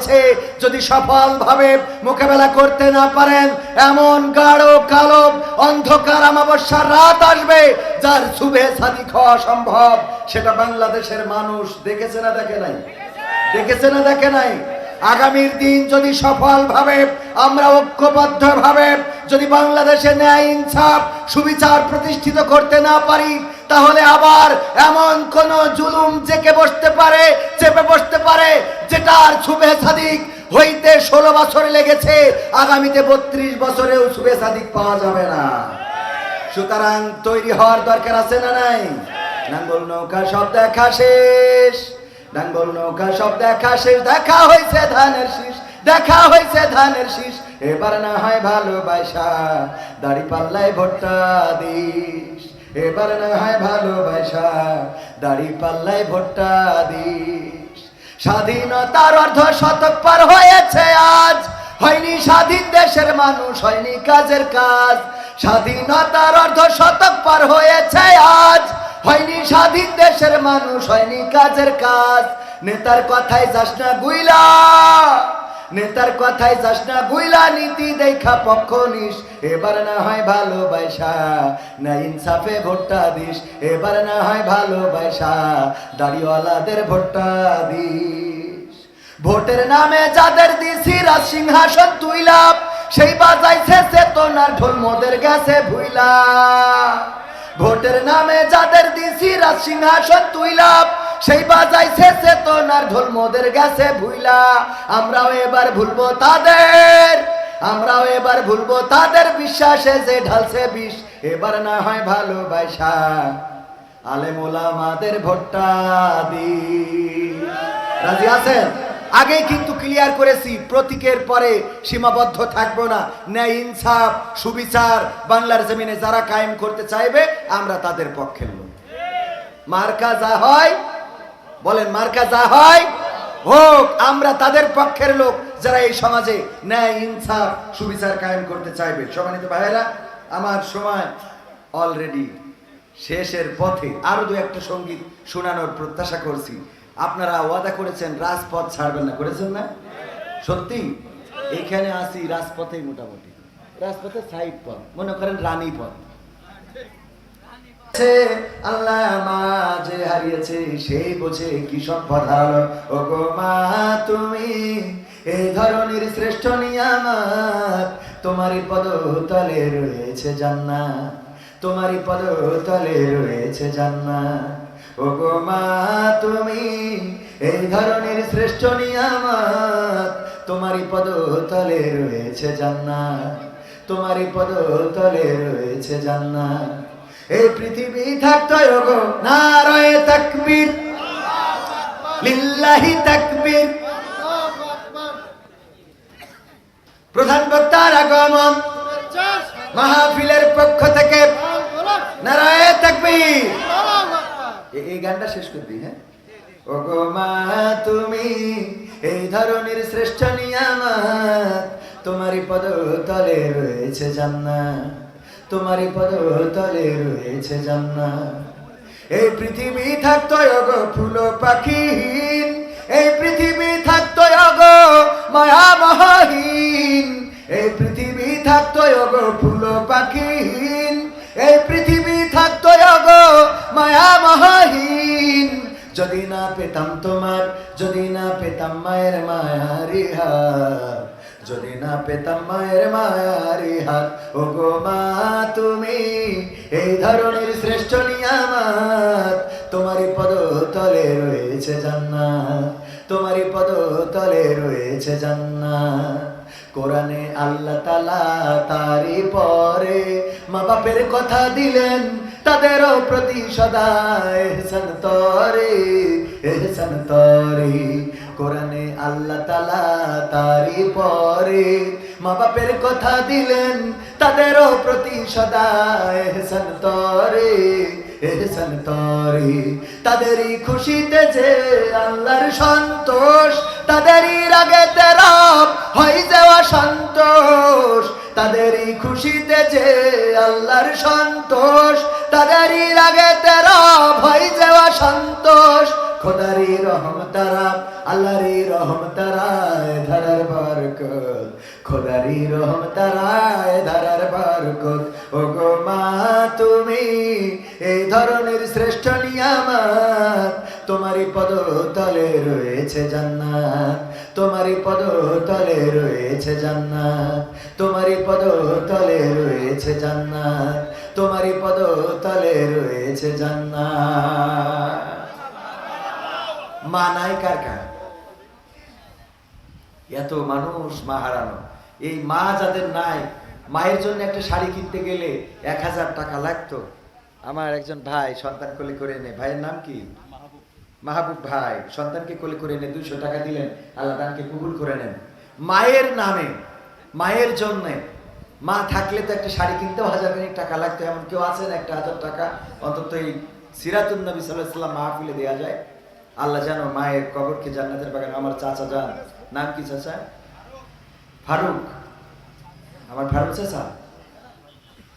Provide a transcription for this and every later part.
হয়েছে, যদি সফলভাবে মোকাবেলা করতে না পারেন, এমন গাঢ়, কালো, অন্ধকার আমাবস্যার রাত আসবে, যার শুভে সাদি খাওয়া সম্ভব। সেটা বাংলাদেশের মানুষ দেখেছে না দেখে নাই? দেখেছে না দেখে নাই? আগামীর দিন যদি সফলভাবে, আমরা ঐক্যবদ্ধভাবে যদি বাংলাদেশে ন্যায় ইনসাফ, সুবিচার প্রতিষ্ঠিত করতে না পারি তাহলে আবার এমন কোন জুলুম জেকে বসতে পারে, চেপে বসতে পারে, যেটার শুভে সাদিক হইতে ষোলো বছর লেগেছে, আগামীতে বত্রিশ বছরেও শুভে সাদিক পাওয়া যাবে না। সুতরাং তৈরি হওয়ার দরকার আছে না নাই? নাঙ্গল নৌকা সব দেখা শেষ, নাঙ্গল নৌকা সব দেখা শেষ, দেখা হয়েছে ধানের শীষ, দেখা হয়েছে ধানের শীষ, এবার না হয় ভালোবাসা, দাড়ি পাল্লায় ভোটটা দিস। এবার না হয় ভালোবাসা, দাড়ি পাল্লায় ভোটটা দিস। স্বাধীনতার অর্ধ শতক পার হয়েছে আজ। হয়নি স্বাধীন দেশের মানুষ, হয়নি কাজের কাজ। স্বাধীনতার অর্ধ শতক পার হয়েছে আজ। হয়নি স্বাধীন দেশের মানুষ, হয়নি কাজের কাজ। নেতার কথায় যাস না গুইলা। নেতার কথাই যাস না গুইলা নীতি দেখা পক্ষ নিস। এবার না হয় ভালোবাসা, না ইনসাফে ভোটটা দিস। এবার না হয় ভালোবাসা, দাড়িওয়ালাদের ভোটটা দিস। ভোটের নামে যাদের দিছি রাজ সিংহাসন তুইলা সেই বাজাইছে চেতনার ঢোল মোদের গেছে ভুইলা ভোটের নামে যাদের দিছি রাজ সিংহাসন তুইলা সেই বাজাইছে চেতনার ঢোল মোদের গেছে ভুইলা। আমরাও এবার ভুলবো তাদের, আমরাও এবার ভুলবো তাদের বিশ্বাসে যে ঢালছে বিষ। এবার না হয় ভালোবাসা আলেমোলা মাদের ভোটটা দি রাজি আছেন? আগেই কিন্তু ক্লিয়ার করেছি, প্রতীকের পরে সীমাবদ্ধ থাকব না। ন্যায় ইনসাফ, সুবিচার, বাংলার জমিনে যারা কায়েম করতে চাইবে, আমরা তাদের পক্ষের লোক। মার্কা যা হয় বলেন মার্কা যা হয়? হোক, আমরা তাদের পক্ষের লোক যারা এই সমাজে ন্যায়, ইনসাফ, সুবিচার কায়েম করতে চাইবে। সম্মানিত ভাইয়েরা, আমার সময় অলরেডি শেষের পথে আরও দু একটা সংগীত শোনানোর প্রত্যাশা করছি। আপনারা ওয়াদা করেছেন, রাজপথ ছাড়বেন না। করেছেন না? সত্যি? এখানে আসি রাজপথেই মোটামুটি। রাজপথে সাইড পথ। মনে করেন রানী পথ। আল্লাহ মাঝে হারিয়েছে, সেই বোঝে কি সব হারালো ও গো মা, তুমি এই ধরনের শ্রেষ্ঠ নিয়ামত তোমারই পদ তলে রয়েছে জান্নাত তোমারই পদ তলে রয়েছে জান্নাত। ও গো মা, তুমি এই ধরনের শ্রেষ্ঠ নিয়ামত তোমারই পদ তলে রয়েছে জান্নাত তোমারই পদ তলে রয়েছে জান্নাত। এই পৃথিবী থাকতো নারায় তাকবীর। লিল্লাহি তাকবীর। প্রধান বক্তার আগমন। মাহফিলের পক্ষ থেকে। নারায় তাকবীর। এই গানটা শেষ করে দিই হ্যাঁ? ও গো মা, তুমি এই ধরনের শ্রেষ্ঠ নিয়ামত তোমারই পদ তলে রয়েছে জান্নাত। তোমারই পদ তলে রয়েছে জান্নাত। এই পৃথিবী থাকতো গো ফুল পাখিহীন। এই পৃথিবী থাকতো অগ মায়া এই পৃথিবী থাকতো গো ফুল পাখিহীন। এই পৃথিবী থাকতো গো মায়া যদি না পেতাম তোমার, যদি না পেতাম মায়ের মায়ারি হাত যদি না পেতাম মায়ের মায়ারি হাত ও গো মা, তুমি এই ধরনের শ্রেষ্ঠ নিয়ামাত। তোমারই পদ তলে রয়েছে জান্নাত, তোমারই পদ তলে রয়েছে জান্নাত। কোরআনে আল্লাহ তালা তারি পরে মা বাপের কথা দিলেন, তাদেরও প্রতি সদা এহসান তরে এহসান তরে। কোরআনে আল্লাহ তালা তারি পরে মা বাপের কথা দিলেন প্রতি তরে তাদেরই খুশিতে যে আল্লাহর সন্তোষ, তাদেরই রাগে তাদেরই খুশিতে যে আল্লাহর সন্তোষ, তাদেরই রাগে তেরব হয়ে যাওয়া সন্তোষ খোদারি রহম তারা আল্লাহরি রহম তারা সকল খোদারি রহম তারায় ধারার বারকত। ও গো মা, তুমি এই ধরনের শ্রেষ্ঠ নিয়ামত তোমারই পদ তলে রয়েছে জান্নাত। তোমারই পদ তলে রয়েছে জান্নাত। তোমারই পদ তলে রয়েছে জান্নাত। তোমারই পদ তলে রয়েছে জান্নাত। মা নাই কার কার? এত মানুষ মা হারানো। এই মা যাদের নাই, মায়ের জন্য একটা শাড়ি কিনতে গেলে এক হাজার টাকা লাগতো। আমার একজন ভাই সন্তান কোলে করে এনে, ভাইয়ের নাম কি? মাহবুব ভাই, সন্তানকে কোলে করে এনে দুইশো টাকা দিলেন, আল্লাহ দানকে কবুল করে নেন। মায়ের নামে, মায়ের জন্য, মা থাকলে তো একটা শাড়ি কিনতেও হাজার খানিক টাকা লাগতো, এমন কেউ আছেন একটা হাজার টাকা? অন্তত এই সিরাতুল নবী সাল্লাহ মাহফিলে দেওয়া যায়। আল্লাহ জানো মায়ের কবরকে জান্নাতের বাগান, আমার চাচা যান। নাম কি চাচা? ফারুক। আমার ফারুক চাচা?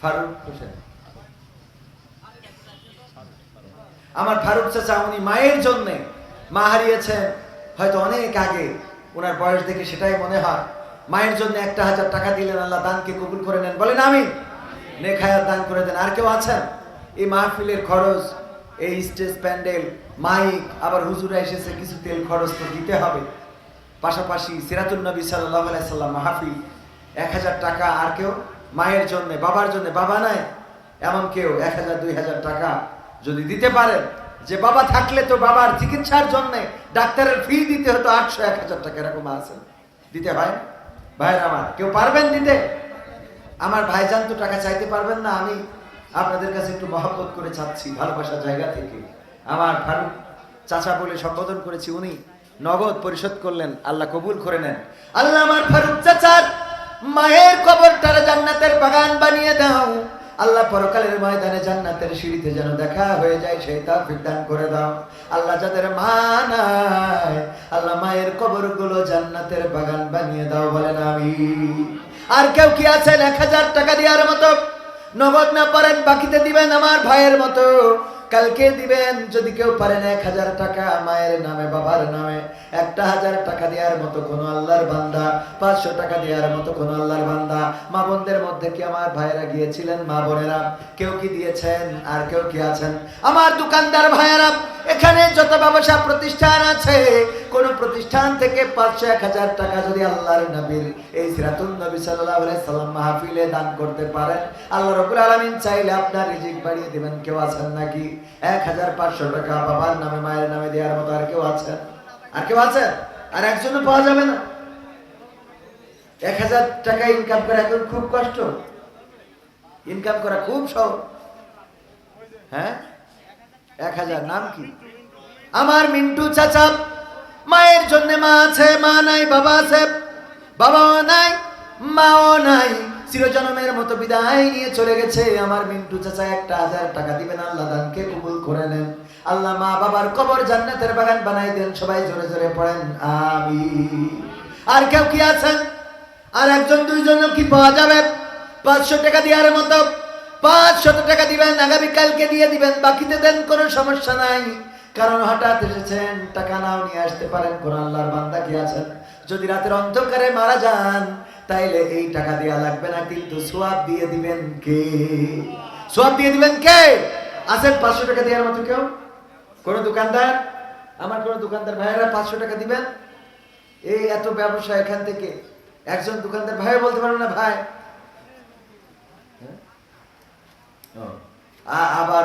ফারুক হোসেন। আমার ফারুক চাচা, উনি মায়ের জন্য মা হারিয়েছেন। হয়তো অনেক আগে ওনার বয়স দেখে সেটাই মনে হয়। মায়ের জন্য একটা হাজার টাকা দিলেন, আল্লাহ দানকে কবুল করে নেন। বলেন আমি নেখায়াত দান করে দেন। আর কেউ আছেন? এই মাহফিলের খরচ, এই স্টেজ প্যান্ডেল, মাইক, আবার হুজুরা এসেছে, কিছু তেল খরচ তো দিতে হবে। পাশাপাশি সিরাতুল নবী সাল্লাহ সাল্লাম মাহফিল, এক হাজার টাকা আর কেউ? মায়ের জন্য, বাবার জন্য, বাবা নাই? এমন কেউ, এক হাজার, দুই হাজার টাকা যদি দিতে পারেন যে বাবা থাকলে তো বাবার চিকিৎসার জন্য ডাক্তারের ফি দিতে হতো আটশো এক হাজার টাকা, এরকম আছে। দিতে হয় ভাইয়ের আমার, কেউ পারবেন দিতে? আমার ভাইজান তো টাকা চাইতে পারবেন না, আমি আপনাদের কাছে একটু মহব্বত করে চাচ্ছি, ভালোবাসার জায়গা থেকে। আমার ফারুক চাচা বলে সম্বোধন করেছি, উনি নগদ পরিশোধ করলেন, আল্লাহ কবুল করে নেন। আল্লাহ আমার ফারুক চাচার মায়ের কবরটার জান্নাতের বাগান বানিয়ে দাও। আল্লাহ পরকালের ময়দানে জান্নাতের সিঁড়িতে যেন দেখা হয়ে যায়, সেই তাফিক দান করে দাও। আল্লাহ যাদের মা নাই, আল্লাহ মায়ের কবরগুলো জান্নাতের বাগান বানিয়ে দাও বলেন আমি আর কেউ কি আছেন? এক হাজার টাকা দেওয়ার মতো। নগদ না পারেন, বাকিতে দিবেন আমার ভাইয়ের মতো। কালকে দিবেন, যদি কেউ পারেন এক হাজার টাকা মায়ের নামে, বাবার নামে। একটা হাজার টাকা দেওয়ার মতো কোনো আল্লাহর বান্দা, পাঁচশো টাকা দেওয়ার মতো কোনো আল্লাহর বান্দা। মা বোনদের মধ্যে কি আমার ভাইয়েরা গিয়েছিলেন? মা বোনেরা, কেউ কি দিয়েছেন আর কেউ কি আছেন? আমার দোকানদার ভাইয়েরা এখানে যত ব্যবসা প্রতিষ্ঠান আছে, কোন প্রতিষ্ঠান থেকে পাঁচশো, এক হাজার টাকা যদি আল্লাহর নবীর এই সিরাতুল নবী সাল্লাম মাহফিলে দান করতে পারেন, আল্লাহ রবুল আলমিন চাইলে আপনার রিজিক বাড়িয়ে দেবেন। কেউ আছেন নাকি? এক হাজার পাঁচশো টাকা বাবার নামে, মায়ের নামে দেওয়ার মতো আর কেউ আছেন? আর কেউ আছেন? আর একজনও পাওয়া যাবে না। এক হাজার টাকা ইনকাম করা এখন খুব কষ্ট। ইনকাম করা খুব সহজ। হ্যাঁ? এক হাজার, নাম কি? আমার মিন্টু চাচা, মায়ের জন্য মা আছে, মা নাই, বাবা আছে, বাবাও নাই, মাও নাই। চিরজনমের মতো বিদায় নিয়ে চলে গেছে। আমার মিন্টু চাচা একটা হাজার টাকা দিবেন, আল্লাহ দানকে কবুল করে নেন। আল্লাহ মা বাবার কবর জান্নাতের বাগান বানাই দেন, সবাই জোরে জোরে পড়েন আমি আর কেউ কি আছেন? আর একজন দুইজন কি পাওয়া যাবে? পাঁচশো টাকা দেওয়ার মতো পাঁচশত টাকা দিবেন আগামীকালকে দিয়ে দিবেন, বাকিতে দেন, কোনো সমস্যা নাই। কারণ হঠাৎ এসেছেন, টাকা নাও নিয়ে আসতে পারেন, কোন আল্লাহর বান্দা কি আছেন? যদি রাতের অন্ধকারে মারা যান, তাইলে এই টাকা দেওয়া লাগবে না, কিন্তু সোয়াব দিয়ে দিবেন কে? সোয়াব দিয়ে দিবেন কে? আছেন পাঁচশো টাকা দেওয়ার মতো কেউ? কোন দোকানদার? আমার কোন দোকানদার ভাইয়েরা পাঁচশো টাকা দিবেন? এই এত ব্যবসা এখান থেকে, একজন দোকানদার ভাই বলতে পারো না, ভাই। হ্যাঁ? আবার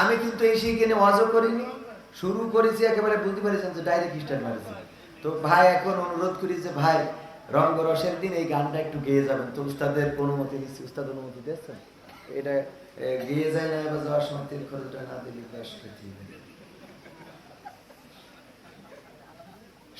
আমি কিন্তু ওয়াজও করিনি, শুরু করেছি, একেবারে বুঝতে পেরেছেন যে ডাইরেক্ট মারেছি তো ভাই, এখন অনুরোধ করি যে ভাই, রঙ্গরসের দিন এই গানটা একটু গেয়ে যাবেন। তো উস্তাদের অনুমতি দিচ্ছি উস্তাদ অনুমতি দিয়েছেন? এটা গেয়ে যায় না এবার যাওয়ার সময় তিন খরচটা না দিলে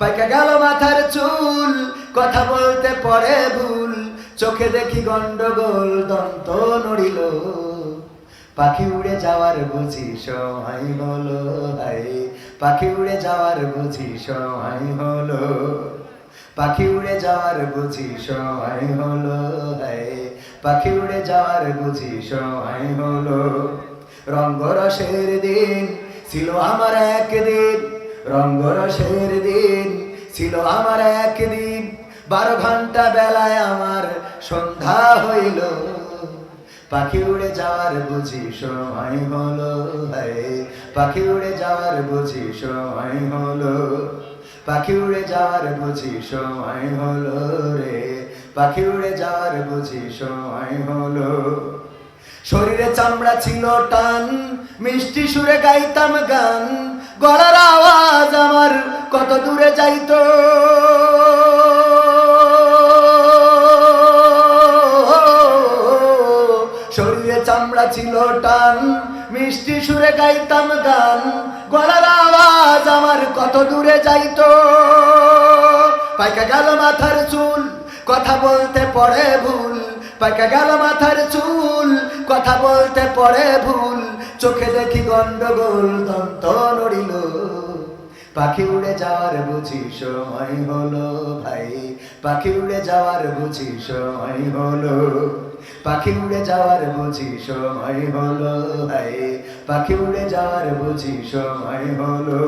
পাইকা গেল মাথার চুল, কথা বলতে পড়ে ভুল, চোখে দেখি গন্ডগোল, দন্ত নড়িল। পাখি উড়ে যাওয়ার বুঝি সময় হলো, হায়, পাখি উড়ে যাওয়ার বুঝি সময় হলো। পাখি উড়ে যাওয়ার বুঝি সময় হলো, হায়, পাখি উড়ে যাওয়ার বুঝি সময় হলো। রঙ্গরসের দিন ছিল আমার একদিন। রঙ্গরসের দিন ছিল আমার একদিন। বারো ঘণ্টা বেলায় আমার সন্ধ্যা হইল। পাখি উড়ে যাওয়ার বুঝি সময় হলো। পাখি উড়ে যাওয়ার বুঝি সময় হলো। পাখি উড়ে যাওয়ার বুঝি সময় হলো রে। পাখি উড়ে যাওয়ার বুঝি সময় হলো। শরীরে চামড়া ছিল টান, মিষ্টি সুরে গাইতাম গান। গলার আওয়াজ আমার কত দূরে যাইতো? শরীরে চামড়া ছিল টান, মিষ্টি সুরে গাইতাম গান। গলার আওয়াজ আমার কত দূরে যাইতো? পাইকা গেল মাথার চুল, কথা বলতে পড়ে ভুল। পাইকা গেল মাথার চুল, কথা বলতে পড়ে ভুল। চোখে দেখি গন্ডগোল, দন্ত নড়িল। পাখি উড়ে যাওয়ার বুঝি সময় হলো ভাই। পাখি উড়ে যাওয়ার বুঝি সময় হলো। পাখি উড়ে যাওয়ার বুঝি সময় হলো ভাই। পাখি উড়ে যাওয়ার বুঝি সময় হলো।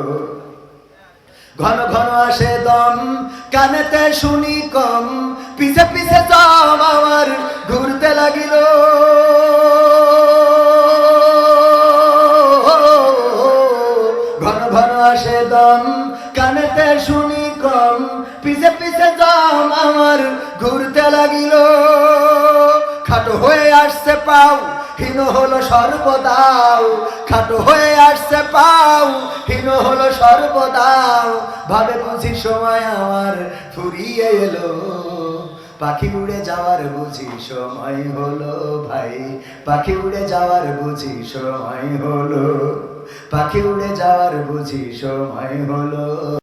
ঘন ঘন আসে দম, কানেতে শুনি কম। পিছে পিছে দম আমার, ঘুরতে লাগিল। পিছে আমার, ঘুরতে লাগিল। খাটো হয়ে আসছে পাও, হীন হলো সর্বদাও। খাটো হয়ে আসছে পাও, হীন হলো সর্বদাও। ভাবে বুঝি সময় আমার ফুরিয়ে এলো। পাখি উড়ে যাওয়ার বুঝি সময় হলো ভাই। পাখি উড়ে যাওয়ার বুঝি সময় হলো। পাখি উড়ে যাওয়ার বুঝি সময় হলো।